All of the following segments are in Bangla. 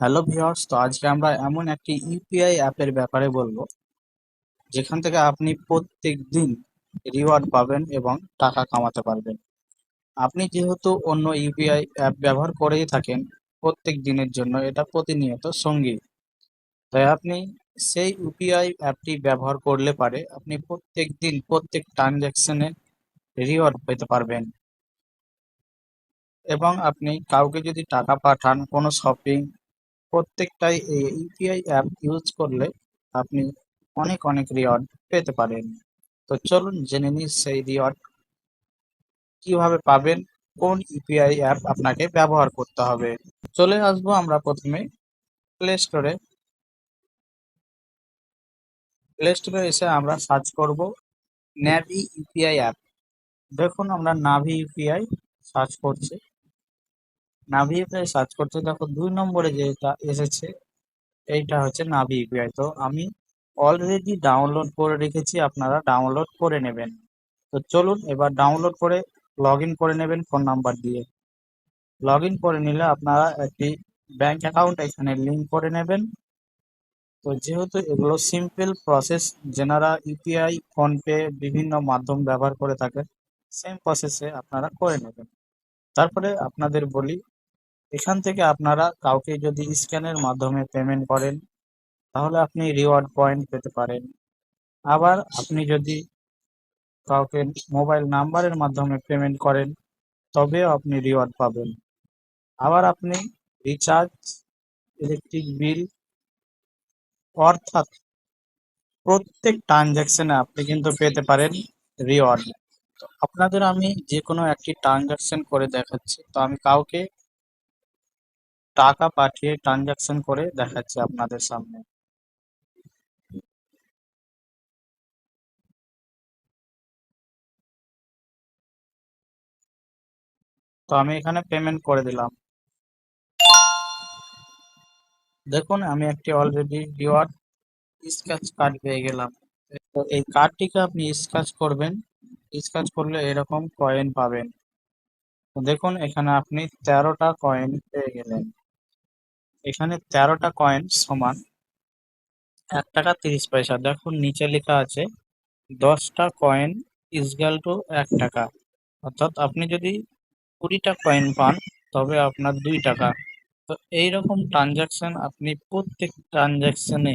হ্যালো ভিউয়ার্স তো আজকে আমরা এমন একটি ইউপিআই অ্যাপের ব্যাপারে বলব, যেখান থেকে আপনি প্রত্যেক দিন রিওয়ার্ড পাবেন এবং টাকা কামাতে পারবেন। আপনি যেহেতু অন্য ইউপিআই অ্যাপ ব্যবহার করেই থাকেন, প্রত্যেক দিনের জন্য এটা প্রতিনিয়ত সঙ্গী। তাই আপনি সেই ইউপিআই অ্যাপটি ব্যবহার করলে পারে আপনি প্রত্যেক দিন প্রত্যেক ট্রানজ্যাকশনে রিওয়ার্ড পেতে পারবেন। এবং আপনি কাউকে যদি টাকা পাঠান কোনো শপিং প্রত্যেকটাই এই ইউপিআই অ্যাপ ইউজ করলে আপনি অনেক অনেক রিওয়ার্ড পেতে পারেন। তো চলুন জেনে নিই সেই রিওয়ার্ড কীভাবে পাবেন, কোন ইউপিআই অ্যাপ আপনাকে ব্যবহার করতে হবে। চলে আসব আমরা প্রথমে প্লে স্টোরে প্লে স্টোরে এসে আমরা সার্চ করব ন্যাভি ইউপিআই অ্যাপ দেখুন, আমরা নাভি ইউপিআই সার্চ করছি। নাভি ইউপিআই সার্চ করতে দেখো দুই নম্বরে যেটা এসেছে, এইটা হচ্ছে নাভি ইউপিআই তো আমি অলরেডি ডাউনলোড করে রেখেছি, আপনারা ডাউনলোড করে নেবেন। তো চলুন এবার ডাউনলোড করে লগ করে নেবেন ফোন নাম্বার দিয়ে। লগ করে নিলে আপনারা একটি ব্যাংক অ্যাকাউন্ট এখানে লিঙ্ক করে নেবেন। তো যেহেতু এগুলো সিম্পল প্রসেস যেনারা ইউপিআই ফোনপে বিভিন্ন মাধ্যম ব্যবহার করে থাকেন সেম প্রসেসে আপনারা করে নেবেন। তারপরে আপনাদের বলি এখান থেকে আপনারা কাউকে যদি স্ক্যানের মাধ্যমে পেমেন্ট করেন, তাহলে আপনি রিওয়ার্ড পয়েন্ট পেতে পারেন। আবার আপনি যদি কাউকে মোবাইল নাম্বারের মাধ্যমে পেমেন্ট করেন, তবেও আপনি রিওয়ার্ড পাবেন। আবার আপনি রিচার্জ ইলেকট্রিক বিল অর্থাৎ প্রত্যেক ট্রানজ্যাকশনে আপনি কিন্তু পেতে পারেন রিওয়ার্ড আপনাদের আমি যে কোনো একটি ট্রানজ্যাকশন করে দেখাচ্ছি, তো আমি কাউকে টাকা পাঠিয়ে ট্রানজ্যাকশন করে দেখাচ্ছি আপনাদের সামনে। তো আমি এখানে পেমেন্ট করে দিলাম। দেখুন, আমি একটি অলরেডি রিওয়ার্ড স্ক্র্যাচ কার্ড পেয়ে গেলাম। তো এই কার্ডটিকে আপনি স্ক্র্যাচ করবেন। স্ক্র্যাচ করলে এরকম কয়েন পাবেন। দেখুন, এখানে আপনি তেরোটা কয়েন পেয়ে গেলেন। এখানে তেরোটা কয়েন সমান এক টাকা তিরিশ পয়সা। দেখুন নিচে লেখা আছে, দশটা কয়েন ইজগাল টু এক টাকা। অর্থাৎ আপনি যদি কুড়িটা কয়েন পান, তবে আপনার দুই টাকা। তো এইরকম ট্রানজাকশন আপনি প্রত্যেক ট্রানজাকশনে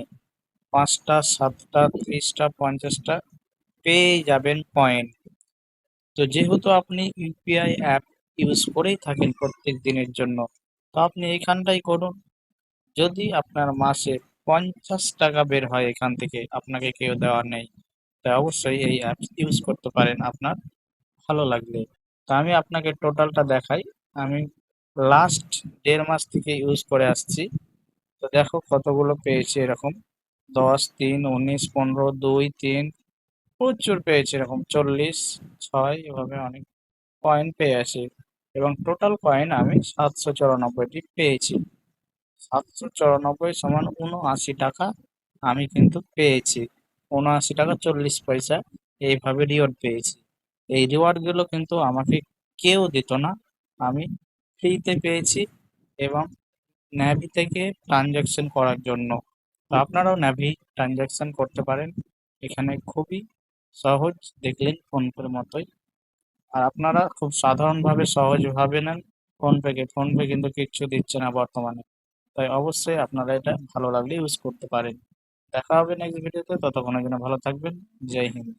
পাঁচটা, সাতটা, ত্রিশটা, পঞ্চাশটা পেয়ে যাবেন কয়েন তো যেহেতু আপনি ইউপিআই অ্যাপ ইউজ করেই থাকেন প্রত্যেক দিনের জন্য, তো আপনি এখানটাই করুন। যদি আপনার মাসে পঞ্চাশ টাকা বের হয় এখান থেকে, আপনাকে কেউ দেওয়ার নেই, তো অবশ্যই এই অ্যাপ ইউজ করতে পারেন আপনার। ভালো লাগলে। তো আমি আপনাকে টোটালটা দেখাই। আমি লাস্ট দেড় মাস থেকে ইউজ করে আসছি। তো দেখো কতগুলো পেয়েছি এরকম। দশ, তিন, উনিশ, পনেরো, দুই, তিন, প্রচুর পেয়েছি এরকম। চল্লিশ, ছয়, এভাবে অনেক কয়েন পেয়ে আছি। এবং টোটাল কয়েন আমি সাতশো চুরানব্বইটি পেয়েছি। সাতশো চুরানব্বই সমান উনআশি টাকা আমি কিন্তু পেয়েছি। উনআশি টাকা চল্লিশ পয়সা, এইভাবে রিওয়ার্ড পেয়েছি। এই রিওয়ার্ডগুলো কিন্তু আমাকে কেউ দিত না। আমি ফ্রিতে পেয়েছি এবং ন্যাভি থেকে ট্রানজ্যাকশন করার জন্য। আপনারাও ন্যাভি ট্রানজ্যাকশন করতে পারেন। এখানে খুবই সহজ দেখলেন ফোনপের মতোই। আর আপনারা খুব সাধারণভাবে সহজভাবে নেন। ফোনপেকে, ফোনপে কিন্তু কিচ্ছু দিচ্ছে না বর্তমানে। তাই অবশ্যই আপনারা এটা ভালো লাগলে ইউজ করতে পারেন। দেখা হবে নেক্সট ভিডিওতে ততক্ষণের জন্য ভালো থাকবেন। জয় হিন্দ।